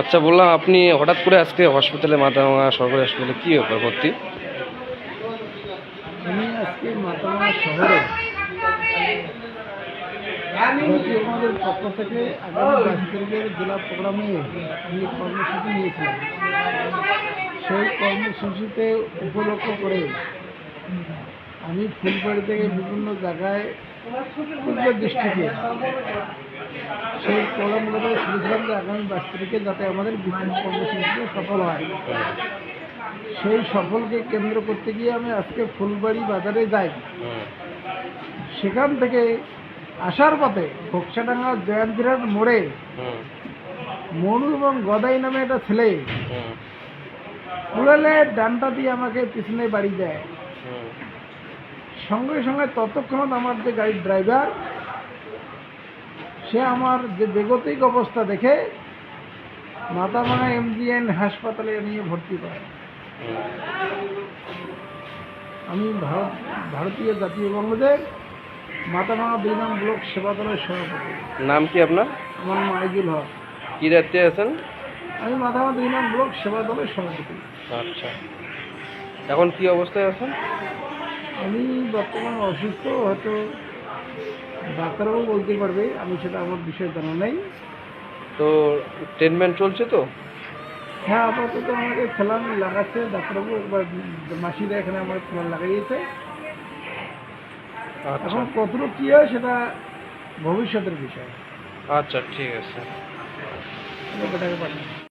আচ্ছা বললাম আপনি হঠাৎ করে আজকে হসপিটালে মাথাভাঙা সরকারি হসপিটালে কী ব্যাপার ভর্তি? আমি আজকে মাতামা শহরে। আমাদের পক্ষ থেকে জেলা প্রোগ্রামে আমি কর্মসূচি নিয়েছিলাম সেই কর্মসূচিতে উপলক্ষ করে আমি ফুলবাড়ি থেকে বিভিন্ন জায়গায় পূর্ব ডিস্ট্রিক্টে সেই প্রোগ্রামগুলোতে শুনেছিলাম যে আগামী বাইশ তারিখে যাতে আমাদের বিভিন্ন কর্মসূচিতে সফল হয়। সেই সফলকে কেন্দ্র করতে গিয়ে আমি আজকে ফুলবাড়ি বাজারে যাই। সেখান থেকে আসার পথে বক্সাডাঙ্গা জয়ন্তীরার মোড়ে মনু এবং গদাই নামে একটা ছেলে উড়ালে ডানটা দিয়ে আমাকে পিছনে বাড়ি দেয় সঙ্গে সঙ্গে ততক্ষণত আমার যে গাড়ির ড্রাইভার সে আমার যে বেগতিক অবস্থা দেখে মাথাভাঙা এমজিএন হাসপাতালে নিয়ে ভর্তি করে। আমি ভারত ভারতীয় জাতীয় কংগ্রেসের মাথাভাঙা দুই নং ব্লক সেবা দলের সভাপতি। নাম কি আপনার? আমার নাম আইজুল হক। কি দায়িত্বে আছেন? আমি মাথাভাঙা দুই নং ব্লক সেবা দলের সভাপতি। আচ্ছা। এখন কি অবস্থায় আছেন? আমি বর্তমানে অসুস্থ হয়তো ডাক্তারবাবু বলতে পারবে আমি সেটা আমার বিষয়ে জানা নেই। তো ট্রিটমেন্ট চলছে তো? হ্যাঁ আপাতত আমাকে খেলান লাগাচ্ছে ডাক্তারবাবু একবার মাসিরা এখানে আমার খেলান লাগাইয়েছে। আচ্ছা। এখন কতটুকু কী হয় সেটা ভবিষ্যতের বিষয়। আচ্ছা ঠিক আছে। পাঠাই